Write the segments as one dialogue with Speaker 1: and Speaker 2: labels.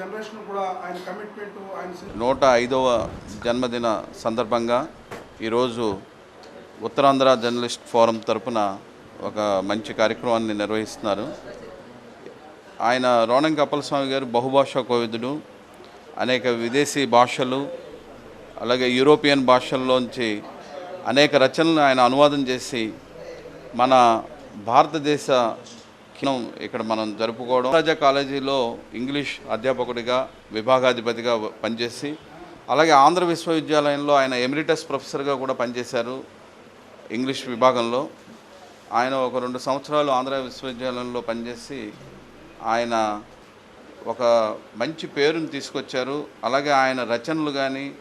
Speaker 1: Commitment ఆయన
Speaker 2: నూట ఐదవ జన్మదిన సందర్భంగా ఈరోజు ఉత్తరాంధ్ర జర్నలిస్ట్ ఫోరం తరపున ఒక మంచి కార్యక్రమాన్ని నిర్వహిస్తున్నారు. ఆయన రోణం కప్పలస్వామి గారు బహుభాషా కోవిదుడు అనేక విదేశీ భాషలు అలాగే యూరోపియన్ భాషల్లోంచి అనేక రచనలను ఆయన అనువాదం చేసి మన భారతదేశ ఇక్కడ మనం జరుపుకోవడం. రాజా కాలేజీలో ఇంగ్లీష్ అధ్యాపకుడిగా విభాగాధిపతిగా పనిచేసి అలాగే ఆంధ్ర విశ్వవిద్యాలయంలో ఆయన ఎమిరిటస్ ప్రొఫెసర్గా కూడా పనిచేశారు ఇంగ్లీష్ విభాగంలో. ఆయన ఒక రెండు సంవత్సరాలు ఆంధ్ర విశ్వవిద్యాలయంలో పనిచేసి ఆయన ఒక మంచి పేరును తీసుకొచ్చారు. అలాగే ఆయన రచనలు కానీ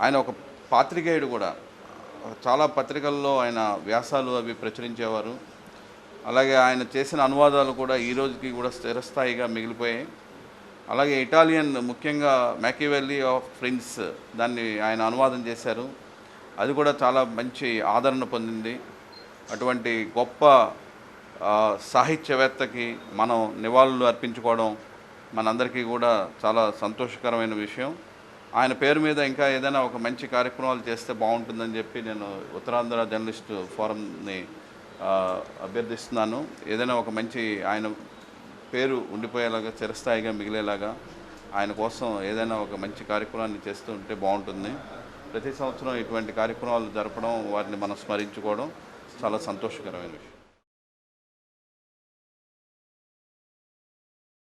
Speaker 2: ఆయన ఒక పాత్రికేయుడు కూడా. చాలా పత్రికల్లో ఆయన వ్యాసాలు అవి ప్రచురించేవారు. అలాగే ఆయన చేసిన అనువాదాలు కూడా ఈ రోజుకి కూడా స్థిరస్థాయిగా మిగిలిపోయాయి. అలాగే ఇటాలియన్ ముఖ్యంగా మ్యాకివెల్లీ ఆఫ్ ఫ్రిన్స్ దాన్ని ఆయన అనువాదం చేశారు. అది కూడా చాలా మంచి ఆదరణ పొందింది. అటువంటి గొప్ప సాహిత్యవేత్తకి మనం నివాళులు అర్పించుకోవడం మనందరికీ కూడా చాలా సంతోషకరమైన విషయం. ఆయన పేరు మీద ఇంకా ఏదైనా ఒక మంచి కార్యక్రమాలు చేస్తే బాగుంటుందని చెప్పి నేను ఉత్తరాంధ్ర జర్నలిస్ట్ ఫోరంని అభ్యర్థిస్తున్నాను. ఏదైనా ఒక మంచి ఆయన పేరు ఉండిపోయేలాగా చిరస్థాయిగా మిగిలేలాగా ఆయన కోసం ఏదైనా ఒక మంచి కార్యక్రమాన్ని చేస్తూ ఉంటే బాగుంటుంది. ప్రతి సంవత్సరం ఇటువంటి కార్యక్రమాలు జరపడం వారిని మనం స్మరించుకోవడం చాలా సంతోషకరమైన విషయం.